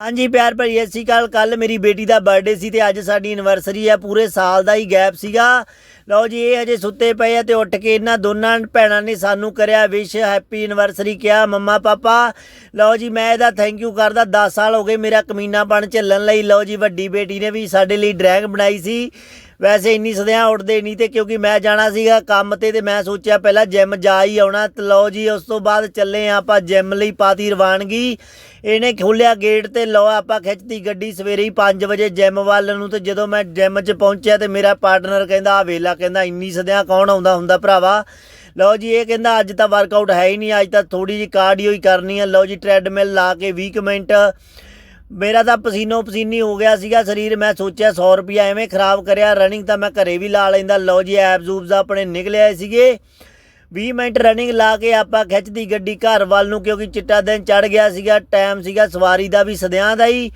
ਹਾਂਜੀ ਪਿਆਰ ਭਰੀ ਸਤਿ ਸ਼੍ਰੀ ਅਕਾਲ। ਕੱਲ ਮੇਰੀ ਬੇਟੀ ਦਾ ਬਰਥਡੇ ਸੀ ਤੇ ਅੱਜ ਸਾਡੀ ਐਨਵਰਸਰੀ ਹੈ ਪੂਰੇ ਸਾਲ ਦਾ ਹੀ ਗੈਪ ਸੀਗਾ। ਲਓ ਜੀ, ਇਹ ਹਜੇ ਸੁੱਤੇ ਪਏ ਆ ਤੇ ਉੱਠ ਕੇ ਇਹਨਾਂ ਦੋਨਾਂ ਭੈਣਾਂ ਨੇ ਸਾਨੂੰ ਕਰਿਆ ਵਿਸ਼ ਹੈਪੀ ਐਨਵਰਸਰੀ ਕਿਹਾ ਮੰਮਾ, ਪਾਪਾ। ਲਓ ਜੀ, ਮੈਂ ਇਹਦਾ ਥੈਂਕ ਯੂ ਕਰਦਾ 10 ਸਾਲ ਹੋ ਗਏ ਮੇਰਾ ਕਮੀਨਾਪਣ ਝੱਲਣ ਲਈ। ਲਓ ਜੀ, ਵੱਡੀ ਬੇਟੀ ਨੇ ਵੀ ਸਾਡੇ ਲਈ ਡਰੈਗ ਬਣਾਈ ਸੀ। ਵੈਸੇ ਇੰਨੀ ਸਦਿਆਂ ਉੱਠਦੇ ਨਹੀਂ ਤੇ ਕਿਉਂਕਿ ਮੈਂ ਜਾਣਾ ਸੀਗਾ ਕੰਮ ਤੇ ਤੇ ਮੈਂ ਸੋਚਿਆ ਪਹਿਲਾਂ ਜਿਮ ਜਾ ਹੀ ਆਉਣਾ। ਤੇ ਲਓ ਜੀ, ਉਸ ਤੋਂ ਬਾਅਦ ਚੱਲੇ ਹਾਂ ਆਪਾਂ ਜਿਮ ਲਈ ਪਾਤੀ ਰਵਾਨਗੀ। ਇਹਨੇ ਖੋਲਿਆ ਗੇਟ ਤੇ, ਲਓ ਆਪਾਂ ਖਿੱਚਤੀ ਗੱਡੀ ਸਵੇਰੇ ਹੀ 5 ਵਜੇ ਜਿਮ ਵੱਲ ਨੂੰ ਤੇ ਜਦੋਂ ਮੈਂ ਜਿਮ 'ਚ ਪਹੁੰਚਿਆ ਤੇ ਮੇਰਾ ਪਾਰਟਨਰ ਕਹਿੰਦਾ ਆ ਵੇਲਾ ਕਹਿੰਦਾ, ਇੰਨੀ ਸਦਿਆਂ ਕੌਣ ਆਉਂਦਾ ਹੁੰਦਾ ਭਰਾਵਾ? ਲਓ ਜੀ, ਇਹ ਕਹਿੰਦਾ, ਅੱਜ ਤਾਂ ਵਰਕਆਊਟ ਹੈ ਹੀ ਨਹੀਂ ਅੱਜ ਤਾਂ ਥੋੜੀ ਜੀ ਕਾਰਡੀਓ ਹੀ ਕਰਨੀ ਹੈ ਲਓ ਜੀ ਟ੍ਰੈਡਮਿਲ ਲਾ ਕੇ 20 ਕੁ ਮਿੰਟ ਮੇਰਾ ਤਾਂ ਪਸੀਨੋ ਪਸੀਨੀ ਹੋ ਗਿਆ ਸੀਗਾ ਸਰੀਰ, ਮੈਂ ਸੋਚਿਆ 100 ਰੁਪਿਆ ਐਵੇਂ ਖਰਾਬ ਕਰਿਆ ਰਨਿੰਗ ਤਾਂ ਮੈਂ ਘਰੇ ਵੀ ਲਾ ਲੈਂਦਾ। ਲਓ ਜੀ ਐਬਸ ਊਬਸ ਆਪਣੇ ਨਿਕਲੇ ਆਏ ਸੀਗੇ। 20 ਮਿੰਟ ਰਨਿੰਗ ਲਾ ਕੇ ਆਪਾਂ ਖਿੱਚਦੀ ਗੱਡੀ ਘਰ ਵੱਲ ਨੂੰ, ਕਿਉਂਕਿ ਚਿੱਟਾ ਦਿਨ ਚੜ ਗਿਆ ਸੀਗਾ ਟਾਈਮ ਸੀਗਾ ਸਵਾਰੀ ਦਾ ਵੀ, ਸਦਿਆਂ ਦਾ ਹੀ।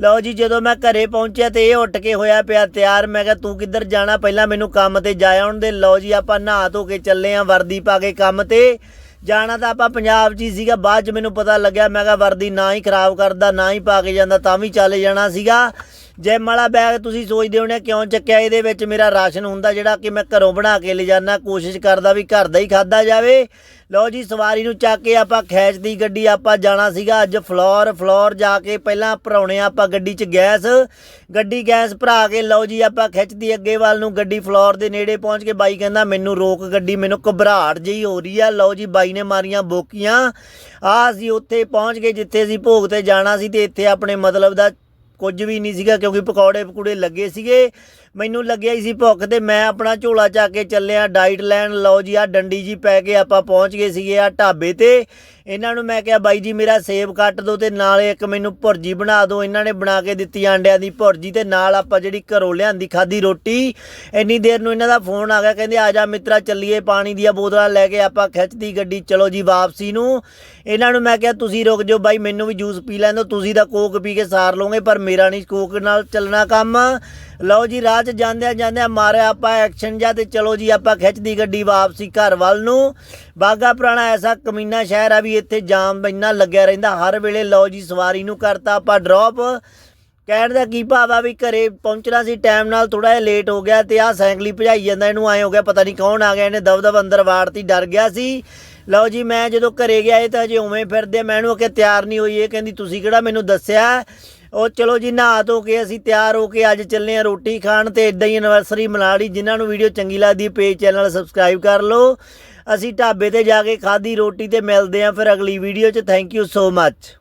ਲਓ ਜੀ, ਜਦੋਂ ਮੈਂ ਘਰੇ ਪਹੁੰਚਿਆ ਤੇ ਇਹ ਉੱਠ ਕੇ ਹੋਇਆ ਪਿਆ ਤਿਆਰ, ਮੈਂ ਕਿਹਾ, ਤੂੰ ਕਿੱਧਰ ਜਾਣਾ? ਪਹਿਲਾਂ ਮੈਨੂੰ ਕੰਮ ਤੇ ਜਾ ਆਉਣ ਦੇ। ਲਓ ਜੀ, ਆਪਾਂ ਨਹਾ ਧੋ ਕੇ ਚੱਲੇ ਆਂ, ਵਰਦੀ ਪਾ ਕੇ ਕੰਮ ਤੇ। ਜਾਣਾ ਤਾਂ ਆਪਾਂ ਪੰਜਾਬ 'ਚ ਹੀ ਸੀਗਾ, ਬਾਅਦ 'ਚ ਮੈਨੂੰ ਪਤਾ ਲੱਗਿਆ, ਮੈਂ ਕਿਹਾ ਵਰਦੀ ਨਾ ਹੀ ਖਰਾਬ ਕਰਦਾ, ਨਾ ਹੀ ਪਾ ਕੇ ਜਾਂਦਾ, ਤਾਂ ਵੀ ਚੱਲ ਜਾਣਾ ਸੀਗਾ। ਜਿਮ ਵਾਲਾ ਬੈਗ ਤੁਸੀਂ ਸੋਚਦੇ ਹੋਣੇ ਕਿਉਂ ਚੱਕਿਆ, ਇਹਦੇ ਵਿੱਚ ਮੇਰਾ ਰਾਸ਼ਨ ਹੁੰਦਾ ਜਿਹੜਾ ਕਿ ਮੈਂ ਘਰੋਂ ਬਣਾ ਕੇ ਲੈ ਕੋਸ਼ਿਸ਼ ਕਰਦਾ ਵੀ ਘਰ ਦਾ ਹੀ ਖਾਦਾ ਜਾਵੇ। ਲਓ ਜੀ, ਸਵਾਰੀ ਨੂੰ ਚੱਕ ਕੇ ਆਪਾਂ ਖੈਚਦੀ ਗੱਡੀ ਆਪਾਂ ਜਾਣਾ ਸੀਗਾ ਅੱਜ ਫਲੋਰ। ਫਲੋਰ ਜਾ ਕੇ ਪਹਿਲਾਂ ਭਰਾਉਣੇ ਆਪਾਂ ਗੱਡੀ 'ਚ ਗੈਸ। ਗੱਡੀ ਗੈਸ ਭਰਾ ਕੇ ਲਓ ਜੀ, ਆਪਾਂ ਖਿੱਚਦੀ ਅੱਗੇ ਵੱਲ ਨੂੰ ਗੱਡੀ ਫਲੋਰ ਦੇ ਨੇੜੇ ਪਹੁੰਚ ਕੇ ਬਾਈ ਕਹਿੰਦਾ ਮੈਨੂੰ ਰੋਕ ਗੱਡੀ, ਮੈਨੂੰ ਘਬਰਾਹਟ ਜਿਹੀ ਹੋ ਰਹੀ ਆ। ਲਓ ਜੀ, ਬਾਈ ਨੇ ਮਾਰੀਆਂ ਬੋਕੀਆਂ। ਆ ਅਸੀਂ ਉੱਥੇ ਪਹੁੰਚ ਗਏ ਜਿੱਥੇ ਅਸੀਂ ਭੋਗ ਤੇ ਜਾਣਾ ਸੀ ਤੇ ਇੱਥੇ ਆਪਣੇ ਮਤਲਬ ਦਾ ਕੁਝ ਵੀ ਨਹੀਂ ਸੀਗਾ ਕਿਉਂਕਿ ਪਕੌੜੇ ਪਕੂੜੇ ਲੱਗੇ ਸੀਗੇ। ਮੈਨੂੰ ਲੱਗਿਆ ਹੀ ਸੀ ਭੁੱਖ ਤੇ ਮੈਂ ਆਪਣਾ ਝੋਲਾ ਚੱਕ ਕੇ ਚੱਲਿਆ ਡਾਈਟ ਲੈਣ। ਲਓ ਜੀ ਆ ਡੰਡੀ ਜੀ ਪੈ ਕੇ ਆਪਾਂ ਪਹੁੰਚ ਗਏ ਸੀਗੇ ਆ ਢਾਬੇ ਤੇ। ਇਹਨਾਂ ਨੂੰ ਮੈਂ ਕਿਹਾ, ਬਾਈ ਜੀ, ਮੇਰਾ ਸੇਬ ਕੱਟ ਦਿਓ ਤੇ ਨਾਲ ਇੱਕ ਮੈਨੂੰ ਭੁਰਜੀ ਬਣਾ ਦਿਓ ਇਹਨਾਂ ਨੇ ਬਣਾ ਕੇ ਦਿੱਤੀ ਆਂਡਿਆਂ ਦੀ ਭੁਰਜੀ ਤੇ ਨਾਲ ਆਪਾਂ ਜਿਹੜੀ ਘਰੋਂ ਲਿਆਂਦੀ ਖਾਦੀ ਰੋਟੀ। ਇੰਨੀ ਦੇਰ ਨੂੰ ਇਹਨਾਂ ਦਾ ਫੋਨ ਆ ਗਿਆ, ਕਹਿੰਦੇ, ਆ ਜਾ ਮਿੱਤਰਾ, ਚੱਲੀਏ ਪਾਣੀ ਦੀਆਂ ਬੋਤਲਾਂ ਲੈ ਕੇ ਆਪਾਂ ਖਿੱਚਦੀ ਗੱਡੀ, ਚਲੋ ਜੀ, ਵਾਪਸੀ ਨੂੰ। ਇਹਨਾਂ ਨੂੰ ਮੈਂ ਕਿਹਾ, ਤੁਸੀਂ ਰੁਕ ਜਾਓ ਬਾਈ, ਮੈਨੂੰ ਵੀ ਜੂਸ ਪੀ ਲੈਣ ਦਿਓ ਤੁਸੀਂ ਤਾਂ ਕੋਕ ਪੀ ਕੇ ਸਾਰ ਲਓਗੇ, ਪਰ ਮੇਰਾ ਨਹੀਂ ਕੋਕ ਨਾਲ ਚੱਲਣਾ ਕੰਮ। ਲਓ ਜੀ, ਰਾਹ 'ਚ ਜਾਂਦਿਆਂ ਜਾਂਦਿਆਂ ਮਾਰਿਆ ਆਪਾਂ ਐਕਸ਼ਨ ਜਾਂ ਤੇ ਚਲੋ ਜੀ, ਆਪਾਂ ਖਿੱਚਦੀ ਗੱਡੀ ਵਾਪਸੀ ਘਰ ਵੱਲ ਨੂੰ। ਬਾਗਾ ਪੁਰਾਣਾ ਐਸਾ ਕਮੀਨਾ ਸ਼ਹਿਰ ਆ ਵੀ ਇੱਥੇ ਜਾਮ ਇੰਨਾ ਲੱਗਿਆ ਰਹਿੰਦਾ। ਹਰ ਵੇਲੇ ਲਓ ਜੀ, ਸਵਾਰੀ ਨੂੰ ਕਰਤਾ ਆਪਾਂ ਡ੍ਰੌਪ ਕਹਿਣ ਦਾ ਕੀ ਭਾਵ ਆ ਵੀ ਘਰੇ ਪਹੁੰਚਣਾ ਸੀ ਟਾਈਮ ਨਾਲ ਥੋੜਾ ਜਿਹਾ ਲੇਟ ਹੋ ਗਿਆ ਤੇ ਆਹ ਸਾਈਕਲੀ ਭਜਾਈ ਜਾਂਦਾ, ਇਹਨੂੰ ਐ ਹੋ ਗਿਆ ਪਤਾ ਨਹੀਂ ਕੌਣ ਆ ਗਿਆ, ਇਹਨੇ ਦਬਦਬ ਅੰਦਰ ਵਾੜਤੀ, ਡਰ ਗਿਆ ਸੀ। ਲਓ ਜੀ, ਮੈਂ ਜਦੋਂ ਘਰੇ ਗਿਆ ਇਹ ਤਾਂ ਅਜੇ ਉਵੇਂ ਫਿਰਦੇ ਮੈਂ ਇਹਨੂੰ ਕਿ ਤਿਆਰ ਨਹੀਂ ਹੋਈ, ਇਹ ਕਹਿੰਦੀ, ਤੁਸੀਂ ਕਿਹੜਾ ਮੈਨੂੰ ਦੱਸਿਆ? ਉਹ ਚਲੋ ਜੀ, ਨਹਾ ਧੋ ਕੇ ਅਸੀਂ ਤਿਆਰ ਹੋ ਕੇ ਅੱਜ ਚੱਲੇ ਆ ਰੋਟੀ ਖਾਣ ਤੇ ਇਦਾਂ ਹੀ ਐਨਵਰਸਰੀ ਮਨਾ ਲਈ ਜਿਨ੍ਹਾਂ ਨੂੰ ਵੀਡੀਓ ਚੰਗੀ ਲੱਗਦੀ ਪੇਜ ਚੈਨਲ ਸਬਸਕ੍ਰਾਈਬ ਕਰ ਲਓ। ਅਸੀਂ ਢਾਬੇ ਤੇ ਜਾ ਕੇ ਖਾਧੀ ਰੋਟੀ ਤੇ ਮਿਲਦੇ ਆ ਫਿਰ ਅਗਲੀ ਵੀਡੀਓ 'ਚ। Thank you so much